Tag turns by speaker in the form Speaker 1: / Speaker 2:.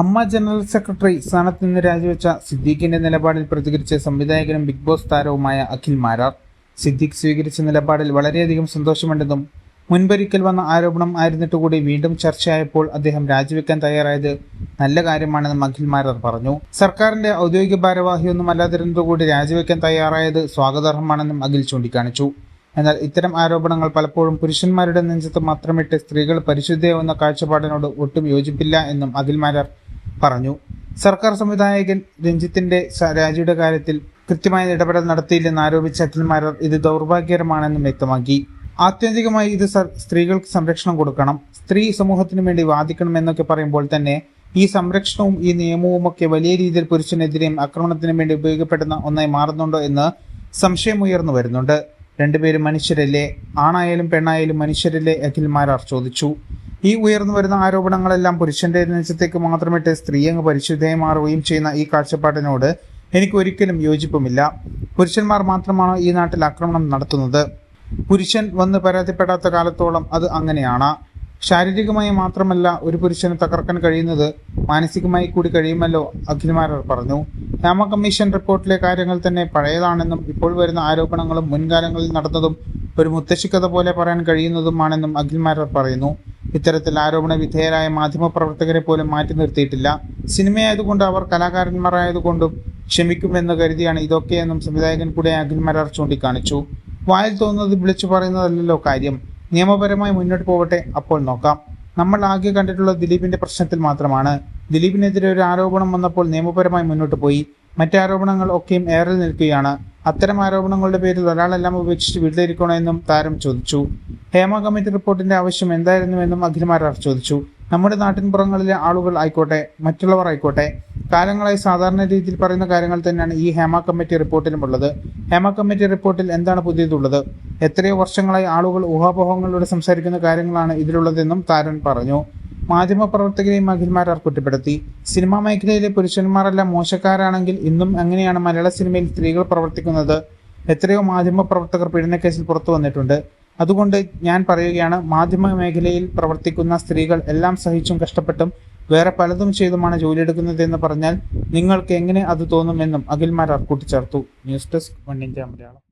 Speaker 1: അമ്മ general secretary സ്ഥാനത്ത് നിന്ന് രാജിവെച്ച സിദ്ദീഖിന്റെ നിലപാടിൽ പ്രതികരിച്ച് സംവിധായകനും ബിഗ് ബോസ് താരവുമായ അഖിൽ മാരാർ. സിദ്ദീഖ് സ്വീകരിച്ച നിലപാടിൽ വളരെയധികം സന്തോഷമുണ്ടെന്നും മുൻപൊരിക്കൽ വന്ന ആരോപണം ആയിരുന്നിട്ട് കൂടി വീണ്ടും ചർച്ചയായപ്പോൾ അദ്ദേഹം രാജിവെക്കാൻ തയ്യാറായത് നല്ല കാര്യമാണെന്നും അഖിൽ മാരാർ പറഞ്ഞു. സർക്കാരിന്റെ ഔദ്യോഗിക ഭാരവാഹിയൊന്നും അല്ലാതിരുന്നതുകൂടി രാജിവെക്കാൻ തയ്യാറായത് സ്വാഗതാർഹമാണെന്നും അഖിൽ ചൂണ്ടിക്കാണിച്ചു. എന്നാൽ ഇത്തരം ആരോപണങ്ങൾ പലപ്പോഴും പുരുഷന്മാരുടെ നെഞ്ചത്ത് മാത്രമിട്ട് സ്ത്രീകൾ പരിശുദ്ധയാവുന്ന കാഴ്ചപ്പാടിനോട് ഒട്ടും യോജിപ്പില്ല എന്നും അഖിൽ മാരാർ പറഞ്ഞു. സർക്കാർ സംവിധായകൻ രഞ്ജിത്തിന്റെ രാജിയുടെ കാര്യത്തിൽ കൃത്യമായ ഇടപെടൽ നടത്തിയില്ലെന്ന് ആരോപിച്ച അഖിൽമാരാർ ഇത് ദൗർഭാഗ്യകരമാണെന്നും വ്യക്തമാക്കി. ആത്യന്തികമായി ഇത് സ്ത്രീകൾക്ക് സംരക്ഷണം കൊടുക്കണം. സ്ത്രീ സമൂഹത്തിനു വേണ്ടി വാദിക്കണം എന്നൊക്കെ പറയുമ്പോൾ തന്നെ ഈ സംരക്ഷണവും ഈ നിയമവും ഒക്കെ വലിയ രീതിയിൽ പുരുഷനെതിരെയും ആക്രമണത്തിനു വേണ്ടി ഉപയോഗപ്പെടുന്ന ഒന്നായി മാറുന്നുണ്ടോ എന്ന് സംശയമുയർന്നു വരുന്നുണ്ട്. രണ്ടുപേരും മനുഷ്യരല്ലേ? ആണായാലും പെണ്ണായാലും മനുഷ്യരല്ലേ? അഖിൽമാരാർ ചോദിച്ചു. ഈ ഉയർന്നു വരുന്ന ആരോപണങ്ങളെല്ലാം പുരുഷന്റെ നെഞ്ചത്തേക്ക് മാത്രമിട്ട് സ്ത്രീ അങ്ങ് പരിശുദ്ധയായി മാറുകയും ചെയ്യുന്ന ഈ കാഴ്ചപ്പാടിനോട് എനിക്ക് ഒരിക്കലും യോജിപ്പുമില്ല. പുരുഷന്മാർ മാത്രമാണ് ഈ നാട്ടിൽ ആക്രമണം നടത്തുന്നത്. പുരുഷൻ വന്ന് പരാതിപ്പെടാത്ത കാലത്തോളം അത് അങ്ങനെയാണ്. ശാരീരികമായി മാത്രമല്ല ഒരു പുരുഷന് തകർക്കാൻ കഴിയുന്നത് മാനസികമായി കൂടി കഴിയുമല്ലോ അഖിൽമാരർ പറഞ്ഞു. രാമ കമ്മീഷൻ റിപ്പോർട്ടിലെ കാര്യങ്ങൾ തന്നെ പഴയതാണെന്നും ഇപ്പോൾ വരുന്ന ആരോപണങ്ങളും മുൻകാലങ്ങളിൽ നടന്നതും ഒരു മുത്തശ്ശിക്കഥ പോലെ പറയാൻ കഴിയുന്നതുമാണെന്നും അഖിൽമാരർ പറയുന്നു. ഇത്തരത്തിൽ ആരോപണ വിധേയരായ മാധ്യമപ്രവർത്തകരെ പോലും മാറ്റി നിർത്തിയിട്ടില്ല. സിനിമയായതുകൊണ്ട് അവർ കലാകാരന്മാരായതുകൊണ്ടും ക്ഷമിക്കുമെന്ന് കരുതിയാണ് ഇതൊക്കെയെന്നും സംവിധായകൻ കൂടെ അഖിൽമാരാർ ചൂണ്ടിക്കാണിച്ചു. വായിൽ തോന്നുന്നത് വിളിച്ചു പറയുന്നതല്ലല്ലോ കാര്യം. നിയമപരമായി മുന്നോട്ട് പോകട്ടെ അപ്പോൾ നോക്കാം. നമ്മൾ ആകെ കണ്ടിട്ടുള്ള ദിലീപിന്റെ പ്രശ്നത്തിൽ മാത്രമാണ്. ദിലീപിനെതിരെ ഒരു ആരോപണം വന്നപ്പോൾ നിയമപരമായി മുന്നോട്ട് പോയി. മറ്റാരോപണങ്ങൾ ഒക്കെയും ഏറെ നിൽക്കുകയാണ്. അത്തരം ആരോപണങ്ങളുടെ പേരിൽ ഒരാളെല്ലാം ഉപേക്ഷിച്ച് വീട്ടിലിരിക്കണമെന്നും താരം ചോദിച്ചു. ഹേമ കമ്മിറ്റി റിപ്പോർട്ടിന്റെ ആവശ്യം എന്തായിരുന്നുവെന്നും അഖിൽമാരാർ ചോദിച്ചു. നമ്മുടെ നാട്ടിൻപുറങ്ങളിലെ ആളുകൾ ആയിക്കോട്ടെ മറ്റുള്ളവർ ആയിക്കോട്ടെ കാലങ്ങളായി സാധാരണ രീതിയിൽ പറയുന്ന കാര്യങ്ങൾ തന്നെയാണ് ഈ ഹേമ കമ്മിറ്റി റിപ്പോർട്ടിലും ഉള്ളത്. ഹേമ കമ്മിറ്റി റിപ്പോർട്ടിൽ എന്താണ് പുതിയതുള്ളത്? എത്രയോ വർഷങ്ങളായി ആളുകൾ ഊഹാപോഹങ്ങളിലൂടെ സംസാരിക്കുന്ന കാര്യങ്ങളാണ് ഇതിലുള്ളതെന്നും താരൻ പറഞ്ഞു. മാധ്യമപ്രവർത്തകരെയും അഖിൽമാരാർ കുറ്റപ്പെടുത്തി. സിനിമാ മേഖലയിലെ പുരുഷന്മാരെല്ലാം മോശക്കാരാണെങ്കിൽ ഇന്നും എങ്ങനെയാണ് മലയാള സിനിമയിൽ സ്ത്രീകൾ പ്രവർത്തിക്കുന്നത്. എത്രയോ മാധ്യമപ്രവർത്തകർ പീഡനക്കേസിൽ പുറത്തു വന്നിട്ടുണ്ട്. അതുകൊണ്ട് ഞാൻ പറയുകയാണ് മാധ്യമ മേഖലയിൽ പ്രവർത്തിക്കുന്ന സ്ത്രീകൾ എല്ലാം സഹിച്ചും കഷ്ടപ്പെട്ടും വേറെ പലതും ചെയ്തുമാണ് ജോലിയെടുക്കുന്നതെന്ന് പറഞ്ഞാൽ നിങ്ങൾക്ക് എങ്ങനെ അത് തോന്നുമെന്നും അഖിൽമാരാർ കൂട്ടിച്ചേർത്തു news desk one India Malayalam.